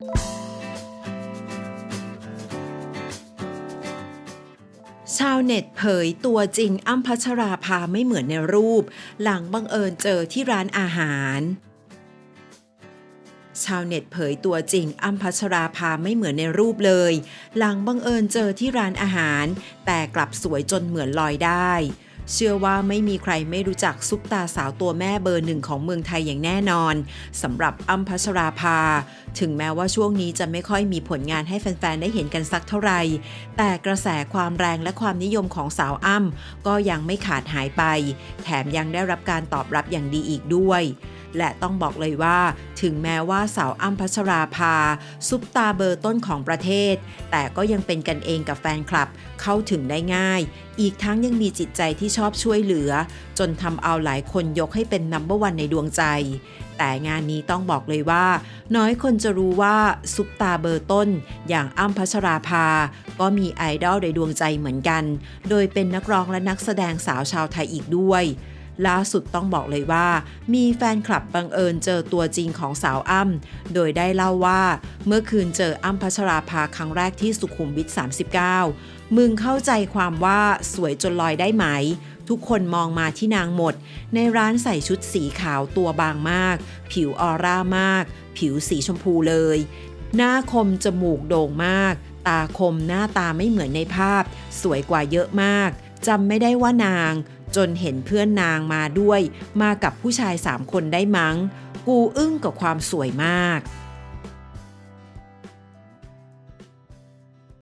ชาวเน็ตเผยตัวจริงอ้ำพัชราภาไม่เหมือนในรูป หลังบังเอิญเจอที่ร้านอาหารชาวเน็ตเผยตัวจริงอ้ำพัชราภาไม่เหมือนในรูปเลย หลังบังเอิญเจอที่ร้านอาหาร แต่กลับสวยจนเหมือนลอยได้ เชื่อว่าไม่มีใครไม่รู้จักซุปตาสาวตัวแม่เบอร์หนึ่งของเมืองไทยอย่างแน่นอนสำหรับอ้มพัชราภา ถึงแม้ว่าช่วงนี้จะไม่ค่อยมีผลงานให้แฟนๆ ได้เห็นกันสักเท่าไหร่ แต่กระแสความแรงและความนิยมของสาวอ้ำก็ยังไม่ขาดหายไป แถมยังได้รับการตอบรับอย่างดีอีกด้วย และต้องบอกเลยว่า ถึงแม้ว่าสาวอ้ำพัชราภา ซุปตาเบอร์ต้นของประเทศ แต่ก็ยังเป็นกันเองกับแฟนคลับ เข้าถึงได้ง่าย อีกทั้งยังมีจิตใจที่ชอบช่วยเหลือ จนทำเอาหลายคนยกให้เป็นนัมเบอร์วันในดวงใจ แต่งานนี้ต้องบอกเลยว่า น้อยคนจะรู้ว่าซุปตาเบอร์ต้น อย่างอ้ำพัชราภา ก็มีไอดอลในดวงใจเหมือนกัน โดยเป็นนักร้องและนักแสดงสาวชาวไทยอีกด้วย ล่าสุดต้องบอกเลยว่า มีแฟนคลับบังเอิญเจอตัวจริงของสาวอ้ำโดยได้เล่าว่า เมื่อคืนเจออ้ำพัชราภาครั้งแรกที่สุขุมวิท 39 มึงเข้าใจความว่าสวยจนลอยได้ไหม ทุกคนมองมาที่นางหมด ในร้านใส่ชุดสีขาวตัวบางมาก ผิวออร่ามาก ผิวสีชมพูเลย หน้าคมจมูกโด่งมาก ตาคมหน้าตาไม่เหมือนในภาพ สวยกว่าเยอะมากจำไม่ได้ว่านาง จนเห็นเพื่อนนางมาด้วย มากับผู้ชายสามคนได้มั้ง กูอึ้งกับความสวยมาก